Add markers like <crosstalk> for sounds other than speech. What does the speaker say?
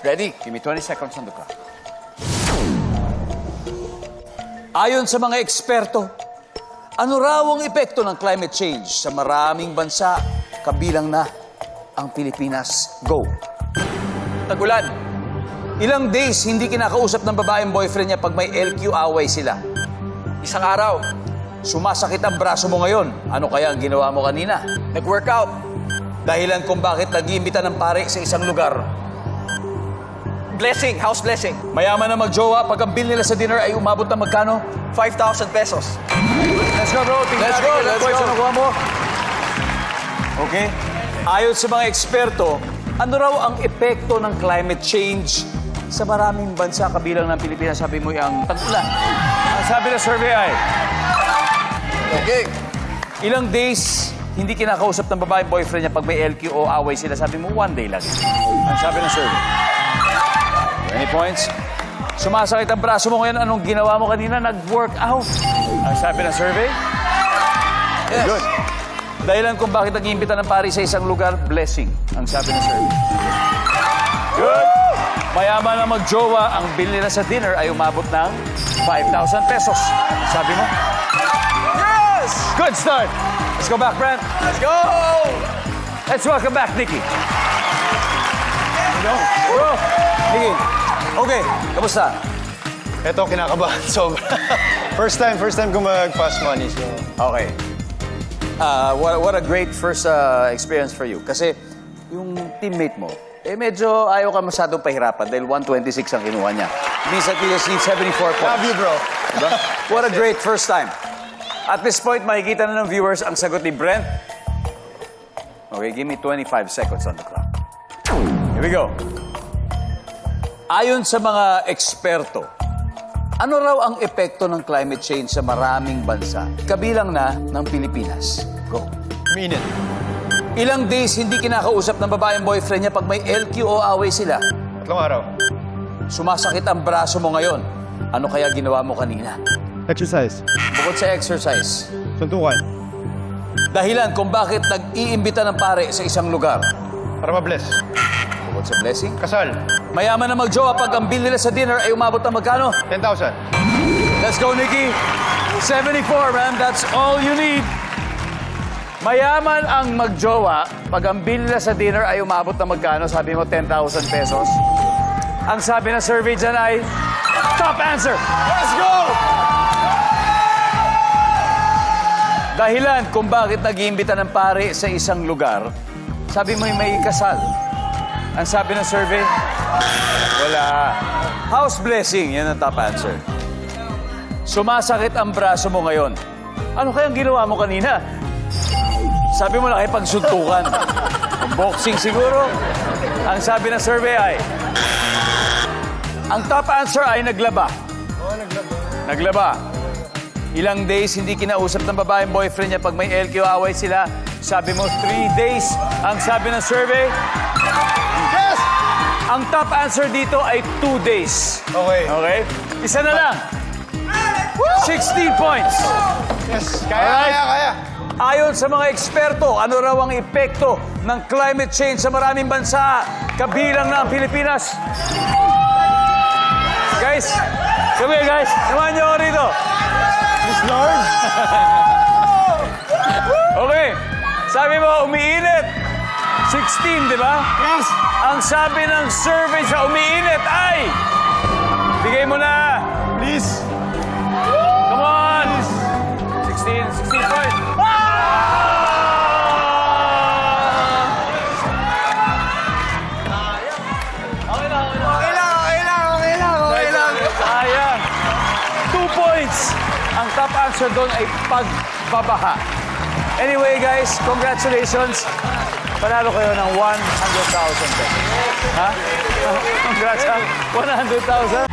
Ready? Give me 20 seconds on the clock. Ayon sa mga eksperto, ano raw ang epekto ng climate change sa maraming bansa, kabilang na ang Pilipinas? Go! Tagulan. Ilang days hindi kinakausap ng babaeng boyfriend niya pag may LQ away sila. Isang araw. Sumasakit ang braso mo ngayon. Ano kaya ang ginawa mo kanina? Nag-workout. Dahilan kung bakit nag-iimbita ng pare sa isang lugar. Blessing, house blessing. Mayaman na magjowa pag ang bill nila sa dinner ay umabot ng magkano? 5,000 pesos. Let's go, bro. Tingnan Let's go, let's go. nakuha mo. Okay. Ayon sa mga eksperto, ano raw ang epekto ng climate change sa maraming bansa kabilang ng Pilipinas? Sabi mo yung tag-ulan. Ang sabi ng survey ay, Okay. ilang days hindi kinakausap ng babae boyfriend niya pag may LQ o away sila. Sabi mo, one day lang. Ang sabi ng survey. 20 points. Sumasakit ang braso mo ngayon. Anong ginawa mo kanina? Nag-workout. Ang sabi ng survey. Yes. Good. Dahilan kung bakit nag-iimbita ng pari sa isang lugar, blessing. Ang sabi ng survey. Good. Mayaman na magjowa, ang bill nila sa dinner ay umabot ng 5,000 pesos. Sabi mo? Yes! Good start. Let's go back, Brent. Let's go! Let's welcome back, Nikki. Go. Bro, Nikki. Okay, kamusta? Ito, kinakabahan <laughs> sobra. first time, first time ko mag-fast money. So, Okay. Uh, what, what a great first uh, experience for you. Kasi yung teammate mo, eh medyo ayaw ka masyadong pahirapan dahil 126 ang kinuha niya. Just need 74 points. love you, bro. Diba? What a great first time. At this point, makikita na ng viewers ang sagot ni Brent. Okay, give me 25 seconds on the clock. Here we go. Ayon sa mga eksperto, ano raw ang epekto ng climate change sa maraming bansa, kabilang na ng Pilipinas? Go. Minute. Ilang days hindi kinakausap ng babaeng boyfriend niya pag may LQ o away sila. Tatlong araw. Sumasakit ang braso mo ngayon. Ano kaya ginawa mo kanina? Exercise. Bukod sa exercise, Suntukan. dahilan kung bakit nag-iimbita ng pare sa isang lugar. Para ma-bless. Bukod sa blessing. Kasal. Mayaman na magjowa pag ang bill nila sa dinner ay umabot ng magkano? 10,000. Let's go, Nikki. 74, man. That's all you need. Mayaman ang magjowa pag ang bill nila sa dinner ay umabot ng magkano? Sabi mo, 10,000 pesos. Ang sabi ng survey dyan ay, top answer. Let's go! Dahilan kung bakit nag-iimbita ng pare sa isang lugar, sabi mo may kasal. Ang sabi ng survey, wala. House blessing, yan ang top answer. Sumasakit ang braso mo ngayon. Ano kayang ginawa mo kanina? Sabi mo nakipagsuntukan. Boxing siguro. Ang sabi ng survey ay, ang top answer ay naglaba. Naglaba. Ilang days hindi kinausap ng babaeng boyfriend niya pag may LQ away sila. Sabi mo, three days. Ang sabi ng survey! Ang top answer dito ay two days. Okay. Okay? Isa na lang. 16 points. Yes. Kaya, Alright. kaya, kaya. Ayon sa mga eksperto, ano raw ang epekto ng climate change sa maraming bansa, kabilang na ang Pilipinas? Guys, come here guys. Samahan niyo ako rito. 16, di ba? Yes. Ang sabi ng survey sa umiinit ay... Bigay mo na. Please. Come on. 16, 16 points. Okay lang, okay lang. Okay lang, okay lang, okay lang, okay lang. Sayang. Two points. Ang top answer doon ay pagbabaha. Anyway, guys, congratulations. Panalo kayo ng 100,000 pesos. Ha? <laughs> Congrats, ha? 100,000.